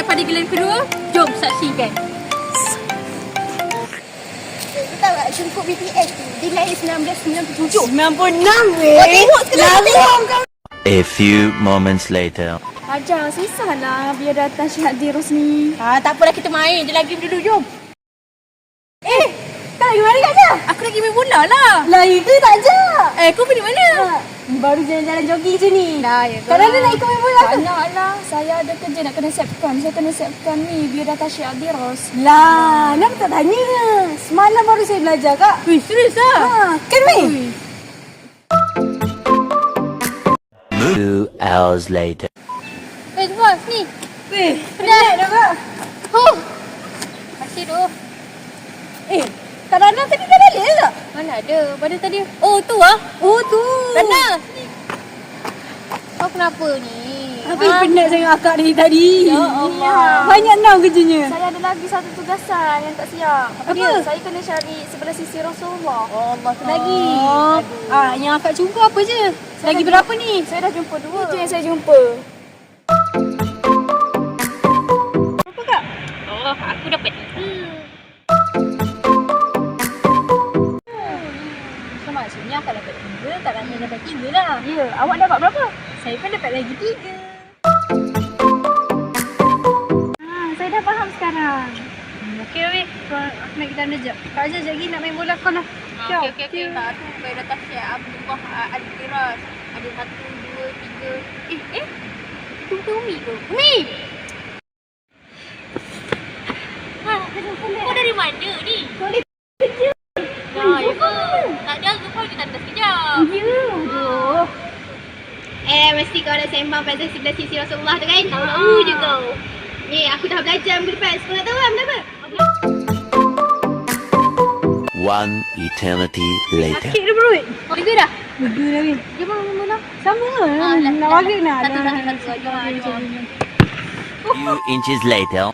daripada gelar kedua? Jom saksikan. Tahu tak Syurukut BTS tu Dia lahir 1997 96 weh. Oh, tengok sekarang kau. A few moments later. Ajar, susahlah biar datang Syed Dirus ni. Ah, tak apalah kita main Dia lagi dulu jom Eh, kau lagi Kak Ajar? Aku nak main bola lah. Lah, itu tak Ajar. Eh, kau pergi mana? Baru jalan-jalan jogging je ni. Dah, ya Kau dah nak ikut main bola ke? Tak nak lah. Saya ada kerja nak kena siapkan. Saya kena siapkan ni biar datang Syed Adiros. Lah, kenapa tak tanya? Semalam baru saya belajar kak. Wih, serius lah? Ha, kan weh? Two hours later. Eh, bos, ni. Weh, penat dah kak. Huh. Masih tu. Eh, Rana tadi dah balik? Mana ada? Pada tadi. Oh, tu ah. Oh tu. Rana. Kau kenapa ni? Habis penat sangat akak ni tadi. Ya Allah. Banyak nau kerjanya. Saya ada lagi satu tugasan yang tak siap. Apa dia? Saya kena cari sebelah sisi Rasulullah. Oh, Allah lagi. Oh, ah, yang akak jumpa apa je? Lagi berapa ni? Saya dah jumpa dua. Itu yang saya jumpa. Akak dapat tiga, Kak Rana dapat tiga lah. Ya, awak dapat berapa? Saya pun dapat lagi tiga. Ha, saya dah faham sekarang. Hmm, Okey weh, Kau- aku nak kita jap. Kak Ajar sekejap lagi nak main bola kau lah. Okey, okey, okey. Tak, tu baik datang Syed Abdullah Al-Firas. Ada satu, dua, tiga. Eh, eh. Tu tu Umi tu. Umi! Ha, kau dari mana ni? Kau ya? Tak ada, kau pergi tandas kejap. Oh. Eh, mesti kau dah sembang pasal sebelah sisi Rasulullah tu kan? Tahu je kau. Ni, aku dah belajar minggu depan. Sekolah tahu kan kenapa? One eternity later. Cik dah berut. Kau tiga dah? Tiga dah weh. Dia mana mana lah? Sama lah. Ah, dah, nak dah, bagi dah. nak. Satu, Dah, satu, dah, satu. dah, Jom, dah, jom. dah. Few inches later.